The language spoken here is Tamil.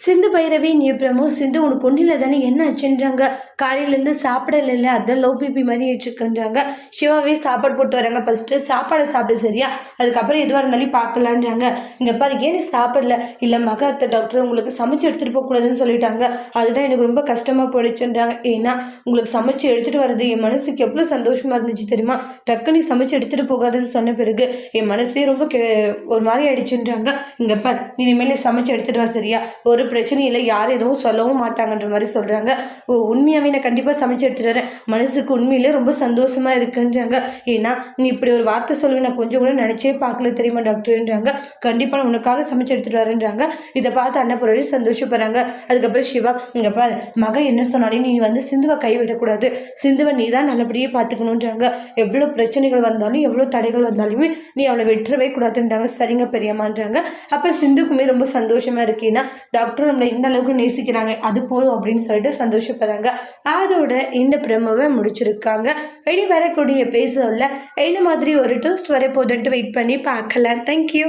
சிந்து பைரவி நீ பிரமோ சிந்து உனக்கு ஒன்றில் தானே என்ன ஆச்சுன்றாங்க? காலையிலேருந்து சாப்பிடல இல்லை அதான் லோ பிபி மாதிரி ஆயிடுச்சுக்குன்றாங்க சிவாவே சாப்பாடு போட்டு வராங்க ஃபஸ்ட்டு சாப்பாடை சாப்பிடு சரியா? அதுக்கப்புறம் எதுவாக இருந்தாலும் பார்க்கலான்றாங்க. இங்கே பாரு ஏன் நீ சாப்பிடல? இல்லை மக அத்தை டாக்டர் உங்களுக்கு சமைச்சு எடுத்துகிட்டு போகக்கூடாதுன்னு சொல்லிட்டாங்க. அதுதான் எனக்கு ரொம்ப கஷ்டமாக போயிடுச்சுன்றாங்க. ஏன்னா உங்களுக்கு சமைச்சு எடுத்துகிட்டு வர்றது என் மனசுக்கு எவ்வளோ சந்தோஷமாக இருந்துச்சு தெரியுமா? டக்கு நீ சமைச்சு எடுத்துகிட்டு போகாதுன்னு சொன்ன பிறகு என் மனசே ரொம்ப கே ஒரு மாதிரி ஆயிடுச்சுன்றாங்க. இங்கே பார் இனிமேல் சமைச்சு எடுத்துகிட்டு வா சரியா? ஒரு பிரச்சனையும் இல்லை யாரும் எதுவும் சொல்லவும் மாட்டாங்கன்ற மாதிரி சொல்கிறாங்க ஓ உண்மையாகவே நான் கண்டிப்பாக சமைச்சு எடுத்துகிட்டு வரேன் மனசுக்கு உண்மையிலே ரொம்ப சந்தோஷமாக இருக்குன்றாங்க. ஏன்னா நீ இப்படி ஒரு வார்த்தை சொல்லுவேன் நான் கொஞ்சம் கூட நினச்சே பார்க்கல தெரியுமா டாக்டர்ன்றாங்க. கண்டிப்பாக நான் உனக்காக சமைச்சு எடுத்துகிட்டு வரேன்றாங்க இதை பார்த்து அன்னபுரடி சந்தோஷப்படுறாங்க. அதுக்கப்புறம் சிவா இங்கே பாரு மகன் என்ன சொன்னாலும் நீ வந்து சிந்துவை கைவிடக்கூடாது. சிந்துவை நீ தான் நல்லபடியே பார்த்துக்கணுன்றாங்க. எவ்வளோ பிரச்சனைகள் வந்தாலும் எவ்வளோ தடைகள் வந்தாலுமே நீ அவளை விட்டுறவே கூடாதுன்றாங்க. சரிங்க பெரியம்மான்றாங்க. அப்போ சிந்துக்குமே ரொம்ப சந்தோஷமாக இருக்கேன்னா டாக்டர் நம்மளை இந்த அளவுக்கு நேசிக்கிறாங்க அது போதும் அப்படின்னு சொல்லிட்டு சந்தோஷப்படுறாங்க. அதோட இந்த பிரமவை முடிச்சிருக்காங்க. இனி வரக்கூடிய பேசல என்ன மாதிரி ஒரு டூஸ்ட் வரப்போதுன்ட்டு வெயிட் பண்ணி பார்க்கலாம். தேங்க்யூ